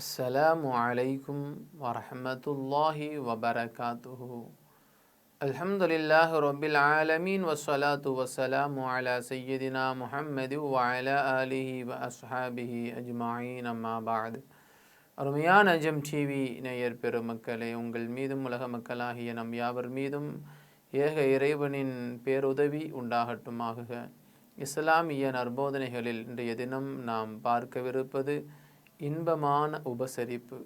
السلام عليكم ورحمة الله وبركاته الحمد لله رب العالمين والصلاة والسلام على سيدنا محمد وعلى آله وأصحابه أجمعين أما بعد அருமையான அஜம் டிவி நேயர் பெருமக்களே உங்கள் மீதும் உலக மக்களாகிய நம் யாவர் மீதும் ஏக இறைவனின் பேருதவி உண்டாகட்டுமாகுக இஸ்லாமிய நற்போதனைகளில் இன்றைய தினம் நாம் பார்க்கவிருப்பது இன்பமான உபசரிப்பு.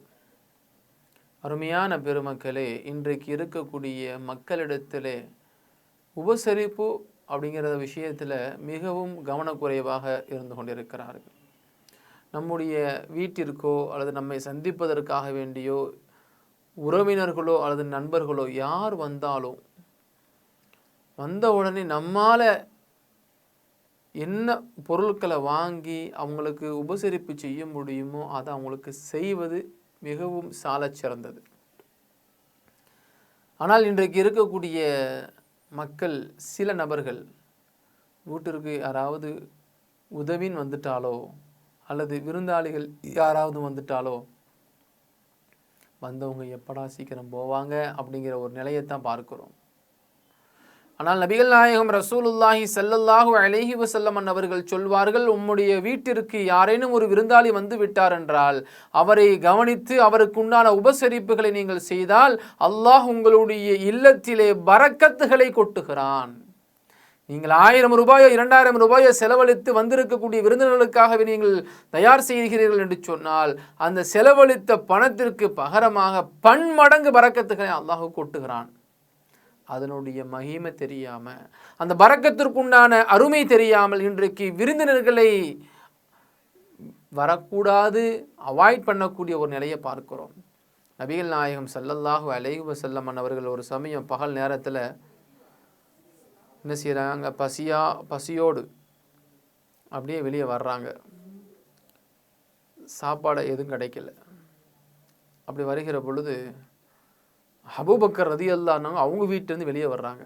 அருமையான பெருமக்களே இன்றைக்கு இருக்கக்கூடிய மக்களிடத்திலே உபசரிப்பு அப்படிங்கிற விஷயத்தில் மிகவும் கவனக்குறைவாக இருந்து கொண்டிருக்கிறார்கள். நம்முடைய வீட்டிற்கோ அல்லது நம்மை சந்திப்பதற்காக வேண்டியோ உறவினர்களோ அல்லது நண்பர்களோ யார் வந்தாலும் வந்த உடனே நம்மால் என்ன பொருட்களை வாங்கி அவங்களுக்கு உபசரிப்பு செய்ய முடியுமோ அதை அவங்களுக்கு செய்வது மிகவும் சாலச் சிறந்தது. ஆனால் இன்றைக்கு இருக்கக்கூடிய மக்கள் சில நபர்கள் வீட்டிற்கு யாராவது உதவின்னு வந்துட்டாலோ அல்லது விருந்தாளிகள் யாராவது வந்துட்டாலோ வந்தவங்க எப்படா சீக்கிரம் போவாங்க அப்படிங்கிற ஒரு நிலையை தான் பார்க்குறோம். ஆனால் நபிகள் நாயகம் ரசூலுல்லாஹி சல்லல்லாஹு அலைஹி வசல்லமன் அவர்கள் சொல்வார்கள் உம்முடைய வீட்டிற்கு யாரேனும் ஒரு விருந்தாளி வந்து விட்டார் என்றால் அவரை கவனித்து அவருக்கு உண்டான உபசரிப்புகளை நீங்கள் செய்தால் அல்லாஹ் உங்களுடைய இல்லத்திலே பறக்கத்துகளை கொட்டுகிறான். நீங்கள் ஆயிரம் ரூபாயோ இரண்டாயிரம் ரூபாயோ செலவழித்து வந்திருக்கக்கூடிய விருந்தினர்களுக்காகவே நீங்கள் தயார் செய்கிறீர்கள் என்று சொன்னால் அந்த செலவழித்த பணத்திற்கு பகரமாக பன்மடங்கு பறக்கத்துகளை அல்லாஹ் கொட்டுகிறான். அதனுடைய மகிமை தெரியாமல் அந்த பறக்கத்திற்குண்டான அருமை தெரியாமல் இன்றைக்கு விருந்தினர்களை வரக்கூடாது அவாய்ட் பண்ணக்கூடிய ஒரு நிலையை பார்க்கிறோம். நபிகள் நாயகம் சல்லல்லாஹு அலைஹி வஸல்லம் அவர்கள் ஒரு சமயம் பகல் நேரத்தில் என்ன செய்கிறாங்க பசியா பசியோடு அப்படியே வெளியே வர்றாங்க. சாப்பாடு எதுவும் கிடைக்கல. அப்படி வருகிற பொழுது அபூபக்கர் ரதி அல்லானவங்க அவங்க வீட்டிலேருந்து வெளியே வர்றாங்க.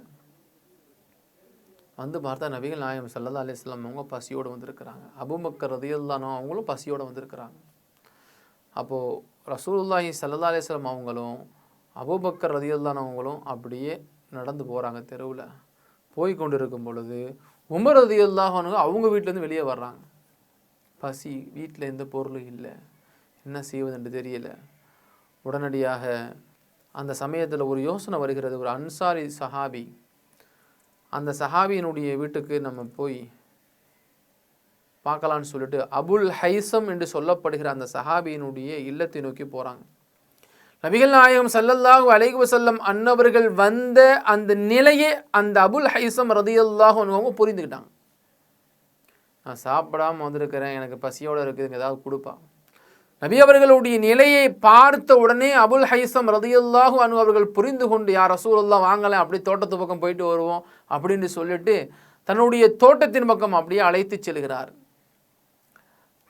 வந்து பார்த்தா நபிகள் நாயம் சல்லா அலிஸ்லாம் அவங்க பசியோடு வந்திருக்கிறாங்க. அபூபக்கர் ரதி அல்லானோ அவங்களும் பசியோடு வந்திருக்கிறாங்க. அப்போது ரசூலுல்லாஹி சல்லா அலிஸ்லாம் அவங்களும் அபூபக்கர் ரதி அல்லானவங்களும் அப்படியே நடந்து போகிறாங்க தெருவில். போய் கொண்டு இருக்கும் பொழுது உமர் ரதி அல்லாஹனுங்க அவங்க வீட்டிலேருந்து வெளியே வர்றாங்க. பசி வீட்டில் எந்த பொருளும் இல்லை. என்ன செய்வதுன்னு தெரியல. உடனடியாக அந்த சமயத்தில் ஒரு யோசனை வருகிறது. ஒரு அன்சாரி சஹாபி அந்த சஹாபியினுடைய வீட்டுக்கு நம்ம போய் பார்க்கலான்னு சொல்லிட்டு அபுல் ஹைசம் என்று சொல்லப்படுகிற அந்த சஹாபியினுடைய இல்லத்தை நோக்கி போகிறாங்க நபிகள் நாயகம் சல்லல்லாஹு அலைகு வஸல்லம் அன்னவர்கள் வந்த அந்த நிலையே அந்த அபுல் ஹைசம் ரதியல்லாஹு அவங்க புரிந்துக்கிட்டாங்க. நான் சாப்பிடாம வந்திருக்கிறேன் எனக்கு பசியோடு இருக்குதுங்க ஏதாவது கொடுப்பா. நபி அவர்களுடைய நிலையை பார்த்த உடனே அபுல் ஹைசம் ரதியுல்லாஹு அனு அவர்கள் புரிந்து கொண்டு யார் ரசூலுல்லா வாங்கலை அப்படி தோட்டத்து பக்கம் போயிட்டு வருவோம் அப்படின்னு சொல்லிட்டு தன்னுடைய தோட்டத்தின் பக்கம் அப்படியே அழைத்து செல்கிறார்.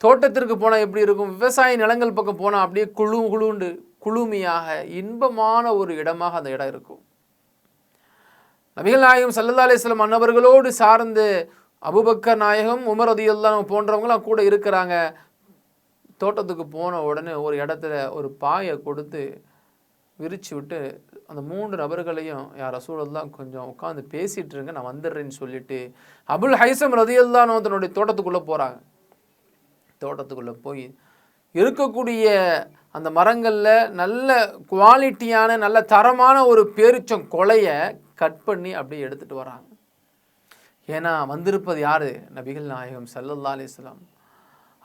தோட்டத்திற்கு போனால் எப்படி இருக்கும்? விவசாய நிலங்கள் பக்கம் போனால் அப்படியே குழு குழுண்டு குழுமையாக இன்பமான ஒரு இடமாக அந்த இடம் இருக்கும். நபிகள் நாயகம் சல்லா அலிஸ்லாம் அன்னவர்களோடு சார்ந்து அபுபக்கர் நாயகம் உமர் அதியல்லாம் போன்றவங்களாம் கூட இருக்கிறாங்க. தோட்டத்துக்கு போன உடனே ஒரு இடத்துல ஒரு பாயை கொடுத்து விரிச்சு விட்டு அந்த மூன்று நபர்களையும் யார் ரசூலெல்லாம் கொஞ்சம் உட்காந்து பேசிகிட்டு இருங்க நான் வந்துடுறேன்னு சொல்லிட்டு அபுல் ஹைசம் ரதியல்லான்னு தன்னுடைய தோட்டத்துக்குள்ளே போகிறாங்க தோட்டத்துக்குள்ளே போய் இருக்கக்கூடிய அந்த மரங்களில் நல்ல குவாலிட்டியான நல்ல தரமான ஒரு பேரிச்சம் கொலையை கட் பண்ணி அப்படியே எடுத்துகிட்டு வராங்க. ஏன்னா வந்திருப்பது யார்? நபிகள் நாயகம் சல்லல்லா அலிஸ்லாம்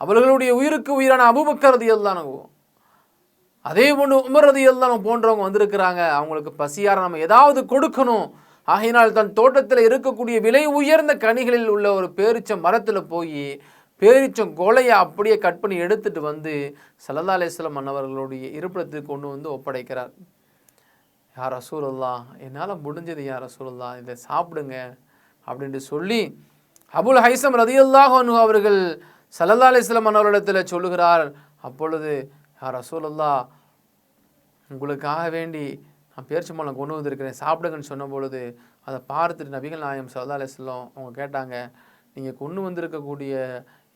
அவர்களுடைய உயிருக்கு உயிரான அபுபக்கர் ரதி அல்லானவோ அதே போன்று உமர் ரதி அல்லானோ போன்றவங்க வந்திருக்கிறாங்க. அவங்களுக்கு பசியார நம்ம ஏதாவது கொடுக்கணும். ஆகையினால் தன் தோட்டத்தில் இருக்கக்கூடிய விலை உயர்ந்த கனிகளில் உள்ள ஒரு பேரிச்ச மரத்தில் போய் பேரிச்சம் கொலையை அப்படியே கட் பண்ணி எடுத்துட்டு வந்து சல்லல்லா அலிஸ்லாம் அன்னவர்களுடைய இருப்பிடத்துக்கு கொண்டு வந்து ஒப்படைக்கிறார். யார் ரசூலல்லா என்னால் முடிஞ்சது யார் ரசூலல்லா இதை சாப்பிடுங்க அப்படின்ட்டு சொல்லி அபுல் ஹைசம் ரதியுல்லாஹ் அவர்கள் சல்லல்லா அலிஸ்லாம் அவர்களிடத்தில் சொல்லுகிறார் அப்பொழுது யார் உங்களுக்காக வேண்டி நான் பேர்ச்சி மலம் கொண்டு வந்திருக்கிறேன் சாப்பிடுங்கன்னு சொன்ன பொழுது அதை பார்த்துட்டு நபிகள் நாயம் சல்லா அலிஸ்லாம் அவங்க கேட்டாங்க நீங்கள் கொண்டு வந்திருக்கக்கூடிய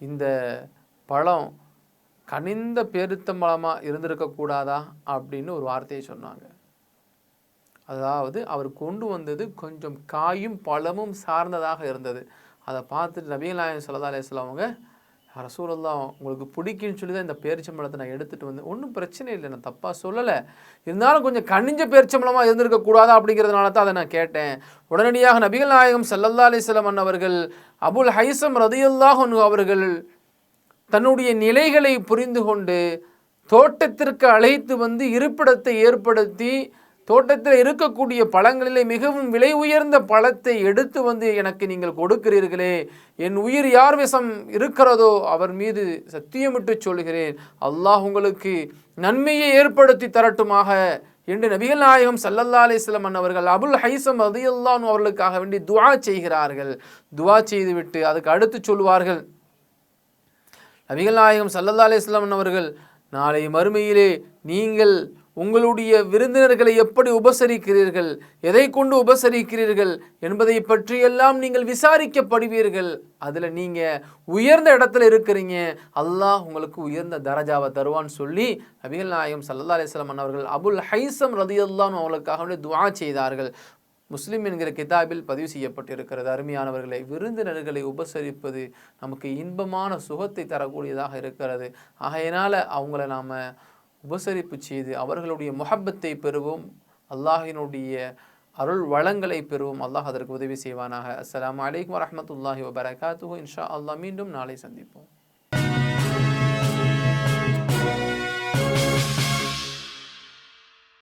இந்த பழம் கனிந்த பெருத்தம்பளமாக இருந்திருக்கக்கூடாதா அப்படின்னு ஒரு வார்த்தையை சொன்னாங்க. அதாவது அவர் கொண்டு வந்தது கொஞ்சம் காயும் பழமும் சார்ந்ததாக இருந்தது. அதை பார்த்துட்டு நபிகள் நாயம் சல்லா அலிஸ்லாம் அவங்க ரசூலல்லா உங்களுக்கு பிடிக்குன்னு சொல்லி தான் இந்த பேரிச்சம்பளத்தை நான் எடுத்துகிட்டு வந்து ஒன்றும் பிரச்சனை இல்லை நான் தப்பாக சொல்லலை. இருந்தாலும் கொஞ்சம் கனிஞ்ச பேரிச்சம்பளமாக இருந்திருக்கக்கூடாதா அப்படிங்கிறதுனால தான் அதை நான் கேட்டேன். உடனடியாக நபிகள் நாயகம் சல்லல்லா அலிஸ்லம் அவர்கள் அபுல் ஹைசம் ரதியுல்லாஹ் அவர்கள் தன்னுடைய நிலைகளை புரிந்து கொண்டு தோட்டத்திற்கு அழைத்து வந்து இருப்பிடத்தை ஏற்படுத்தி தோட்டத்தில் இருக்கக்கூடிய பழங்களிலே மிகவும் விலை உயர்ந்த பழத்தை எடுத்து வந்து எனக்கு நீங்கள் கொடுக்கிறீர்களே. என் உயிர் யார் விஷம் இருக்கிறதோ அவர் மீது சத்தியமிட்டு சொல்கிறேன். அல்லாஹ் உங்களுக்கு நன்மையை ஏற்படுத்தி தரட்டுமாக என்று நபிகள் நாயகம் சல்லல்லா அலிஸ்லம் அவர்கள் அபுல் ஹைசம் ரதியுல்லான் அவர்களுக்காக வேண்டி துவா செய்கிறார்கள். துவா செய்துவிட்டு அதுக்கு அடுத்து சொல்வார்கள். நபிகள் நாயகம் சல்லல்லா அலிஸ்லாம் அவர்கள் நாளை மறுமையிலே நீங்கள் உங்களுடைய விருந்தினர்களை எப்படி உபசரிக்கிறீர்கள்? எதை கொண்டு உபசரிக்கிறீர்கள்? என்பதை பற்றியெல்லாம் நீங்கள் விசாரிக்கப்படுவீர்கள். அதில் நீங்கள் உயர்ந்த இடத்துல இருக்கிறீங்க. அல்லாஹ் உங்களுக்கு உயர்ந்த தரஜாவை தருவான்னு சொல்லி நபிகள் நாயகம் சல்லா அலிஸ்லாமன் அவர்கள் அபுல் ஹைசம் ரதியுல்லான் அவர்களுக்காக துவா செய்தார்கள். முஸ்லீம் என்கிற கிதாபில் பதிவு செய்யப்பட்டிருக்கிறது. அருமையானவர்களை விருந்தினர்களை உபசரிப்பது நமக்கு இன்பமான சுகத்தை தரக்கூடியதாக இருக்கிறது. ஆகையினால் அவங்கள நாம் உபசரிப்பு செய்து அவர்களுடைய முஹப்பத்தை பெறுவோம். அல்லாஹினுடைய அருள் வளங்களை பெறுவோம். அல்லாஹ் அதற்கு உதவி செய்வானாக. அஸ்லாம் வலைக்கம் வரமத்துல்லாஹி வபரகாத்து இன்ஷா அல்லாஹ் மீண்டும் நாளை சந்திப்போம்.